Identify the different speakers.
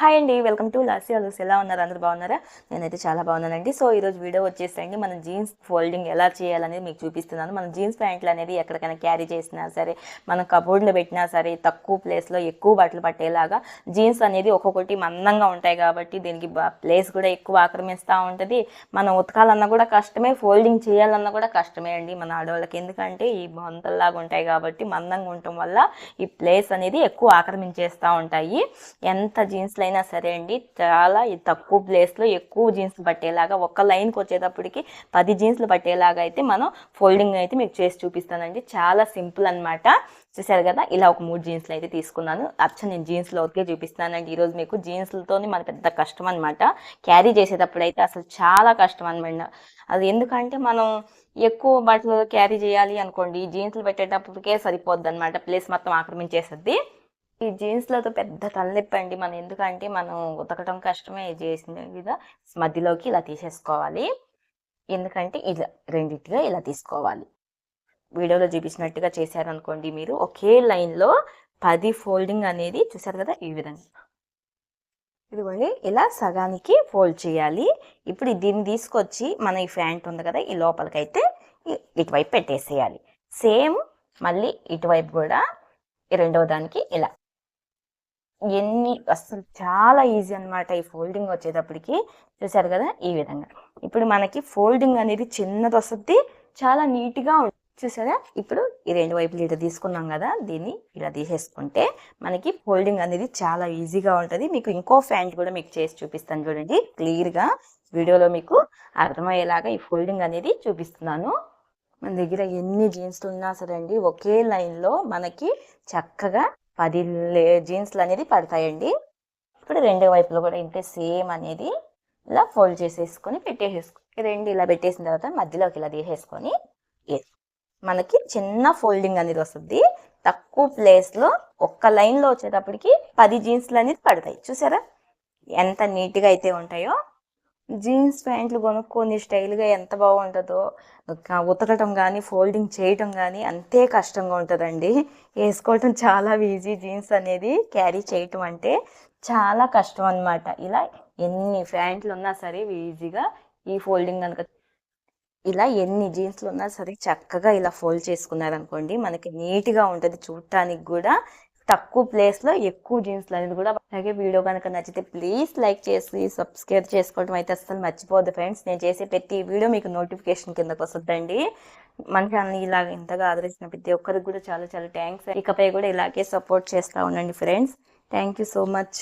Speaker 1: Hi అండి welcome to lossy అలూస్ ఎలా ఉన్నారు? అందరు బాగున్నారా? నేనైతే చాలా బాగున్నానండి. సో ఈరోజు వీడియో వచ్చేసండి మన జీన్స్ ఫోల్డింగ్ ఎలా చేయాలనేది మీకు చూపిస్తున్నాను. మన జీన్స్ ప్యాంట్లు అనేది ఎక్కడికైనా క్యారీ చేసినా సరే మనం కబోర్డ్లో పెట్టినా సరే తక్కువ ప్లేస్లో ఎక్కువ బట్టలు పట్టేలాగా జీన్స్ అనేది ఒక్కొక్కటి మందంగా ఉంటాయి కాబట్టి దీనికి ప్లేస్ కూడా ఎక్కువ ఆక్రమిస్తూ ఉంటుంది. మనం ఉతకాలన్నా కూడా కష్టమే ఫోల్డింగ్ చేయాలన్నా కూడా కష్టమే అండి మన ఆడవాళ్ళకి. ఎందుకంటే ఈ బొంతల్లాగా ఉంటాయి కాబట్టి మందంగా ఉండటం వల్ల ఈ ప్లేస్ అనేది ఎక్కువ ఆక్రమించేస్తూ ఉంటాయి. ఎంత జీన్స్లో అయినా సరే అండి చాలా తక్కువ ప్లేస్లో ఎక్కువ జీన్స్ పట్టేలాగా ఒక్క లైన్కి వచ్చేటప్పటికి పది జీన్స్లు పట్టేలాగా అయితే మనం ఫోల్డింగ్ అయితే మీకు చేసి చూపిస్తానండి. చాలా సింపుల్ అన్నమాట. చూసారు కదా ఇలా ఒక మూడు జీన్స్లు అయితే తీసుకున్నాను. అచ్చ నేను జీన్స్లో ఒకే చూపిస్తానండి. ఈరోజు మీకు జీన్స్లతోనే మన పెద్ద కష్టం అనమాట క్యారీ చేసేటప్పుడు అయితే అసలు చాలా కష్టం అనమాట అది ఎందుకంటే మనం ఎక్కువ బట్టలు క్యారీ చేయాలి అనుకోండి జీన్స్లు పెట్టేటప్పటికే సరిపోద్ది అనమాట ప్లేస్ మొత్తం ఆక్రమించేస్తుంది. ఈ జీన్స్లతో పెద్ద తలనొప్పి అండి. మనం ఎందుకంటే మనం ఉతకటం కష్టమే చేసిన మీద మధ్యలోకి ఇలా తీసేసుకోవాలి. ఎందుకంటే ఇలా రెండింటిగా ఇలా తీసుకోవాలి. వీడియోలో చూపించినట్టుగా చేశారనుకోండి మీరు. ఒకే లైన్లో పది ఫోల్డింగ్ అనేది చూసారు కదా ఈ విధంగా. ఇదిగోండి ఇలా సగానికి ఫోల్డ్ చేయాలి. ఇప్పుడు దీన్ని తీసుకొచ్చి మన ఈ ఫ్యాంట్ ఉంది కదా ఈ లోపలికైతే ఇటువైపు పెట్టేసేయాలి. సేమ్ మళ్ళీ ఇటువైపు కూడా రెండవ దానికి ఇలా ఎన్ని అసలు చాలా ఈజీ అన్నమాట ఈ ఫోల్డింగ్ వచ్చేటప్పటికి. చూసారు కదా? ఈ విధంగా. ఇప్పుడు మనకి ఫోల్డింగ్ అనేది చిన్నది వస్తుంది చాలా నీట్గా ఉంటుంది చూసారా? ఇప్పుడు ఈ రెండు వైపులు ఇట్లా తీసుకున్నాం కదా దీన్ని ఇలా తీసేసుకుంటే మనకి ఫోల్డింగ్ అనేది చాలా ఈజీగా ఉంటుంది. మీకు ఇంకో ఫ్యాంట్ కూడా మీకు చేసి చూపిస్తాను చూడండి. క్లియర్గా వీడియోలో మీకు అర్థమయ్యేలాగా ఈ ఫోల్డింగ్ అనేది చూపిస్తున్నాను. మన దగ్గర ఎన్ని జీన్స్లు ఉన్నా సరే అండి ఒకే లైన్లో మనకి చక్కగా పది లే- జీన్స్లు అనేది పడతాయండి. ఇప్పుడు రెండు వైపులు కూడా ఇంతే సేమ్ అనేది ఇలా ఫోల్డ్ చేసేసుకొని పెట్టేసేసుకో రెండు ఇలా పెట్టేసిన తర్వాత మధ్యలోకి ఇలా తీసేసుకొని మనకి చిన్న ఫోల్డింగ్ అనేది వస్తుంది. తక్కువ ప్లేస్లో ఒక్క లైన్లో వచ్చేటప్పటికి పది జీన్స్లు అనేది పడతాయి. చూసారా? ఎంత నీట్గా అయితే ఉంటాయో జీన్స్ ప్యాంట్లు కొనుక్కొని స్టైల్గా ఎంత బాగుంటుందో ఉతకటం కానీ ఫోల్డింగ్ చేయటం కానీ అంతే కష్టంగా ఉంటుందండి. వేసుకోవటం చాలా ఈజీ జీన్స్ అనేది క్యారీ చేయటం అంటే చాలా కష్టం అన్నమాట. ఇలా ఎన్ని ప్యాంట్లు ఉన్నా సరే ఈజీగా ఈ ఫోల్డింగ్ కనుక ఇలా ఎన్ని జీన్స్లు ఉన్నా సరే చక్కగా ఇలా ఫోల్డ్ చేసుకున్నారనుకోండి మనకి నీట్గా ఉంటుంది చూడటానికి కూడా తక్కువ ప్లేస్లో ఎక్కువ జీన్స్లు అనేది కూడా అలాగే వీడియో కనుక నచ్చితే ప్లీజ్ లైక్ చేసి సబ్స్క్రైబ్ చేసుకోవడం అయితే అస్సలు మర్చిపోద్దు ఫ్రెండ్స్. నేను చేసే ప్రతి వీడియో మీకు నోటిఫికేషన్ కిందకు వస్తుందండి. మన ఛానల్ ఇలాగ ఇంతగా ఆదరించిన ప్రతి ఒక్కరికి కూడా చాలా చాలా థ్యాంక్స్ ఇకపై కూడా ఇలాగే సపోర్ట్ చేస్తూ ఉండండి friends. Thank you so much